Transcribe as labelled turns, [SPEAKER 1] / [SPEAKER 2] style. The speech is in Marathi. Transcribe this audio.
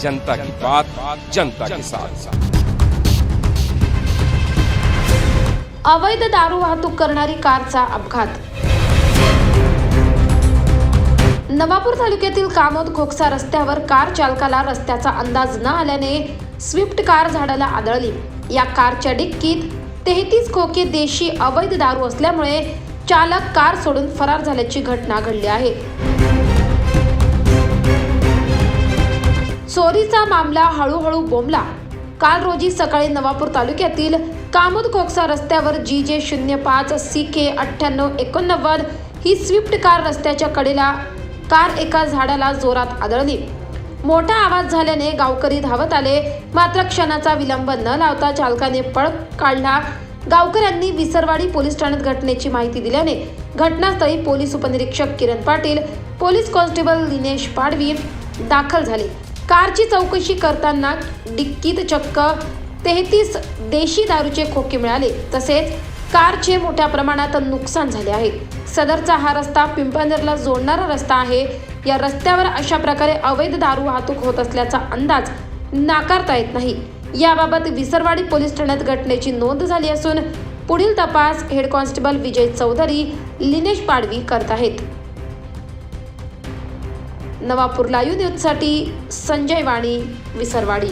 [SPEAKER 1] जनता की बात जनता के साथ।
[SPEAKER 2] अवैध दारू वाहतूक करणारी कारचा अपघात. नवापूर तालुक्यातील कामोद खोकसा रस्त्यावर कार चालकाला रस्त्याचा अंदाज न आल्याने स्विफ्ट कार झाडाला आदळली. या कारच्या डिक्कीत तेहतीस खोके देशी अवैध दारू असल्यामुळे चालक कार सोडून फरार झाल्याची घटना घडली आहे. चोरीचा मामला हळूहळू बोंबला. काल रोजी सकाळी नवापूर तालुक्यातील कामोद खोकसा रस्त्यावर जी जे शून्य पाच सी के अठ्ठ्याण्णव एकोणनव्वद ही स्विफ्ट कार रस्त्याच्या कडेला कार एका झाडाला जोरात आदळली. मोठा आवाज झाल्याने गावकरी धावत आले. मात्र क्षणाचा विलंब न लावता चालकाने पळ काढला. गावकऱ्यांनी विसरवाडी पोलीस ठाण्यात घटनेची माहिती दिल्याने घटनास्थळी पोलीस उपनिरीक्षक किरण पाटील पोलीस कॉन्स्टेबल दिनेश पाडवी दाखल झाले. कारची चौकशी करताना डिक्कीत चक्क तेहतीस देशी दारूचे खोके मिळाले. तसेच कारचे मोठ्या प्रमाणात नुकसान झाले आहे. सदरचा हा रस्ता पिंपळनेरला जोडणारा रस्ता आहे. या रस्त्यावर अशा प्रकारे अवैध दारू वाहतूक होत असल्याचा अंदाज नाकारता येत नाही. याबाबत विसरवाडी पोलीस ठाण्यात घटनेची नोंद झाली असून पुढील तपास हेड कॉन्स्टेबल विजय चौधरी लिनेश पाडवी करत आहेत. नवापूर लाईव्ह न्यूजसाठी संजय वाणी विसरवाडी.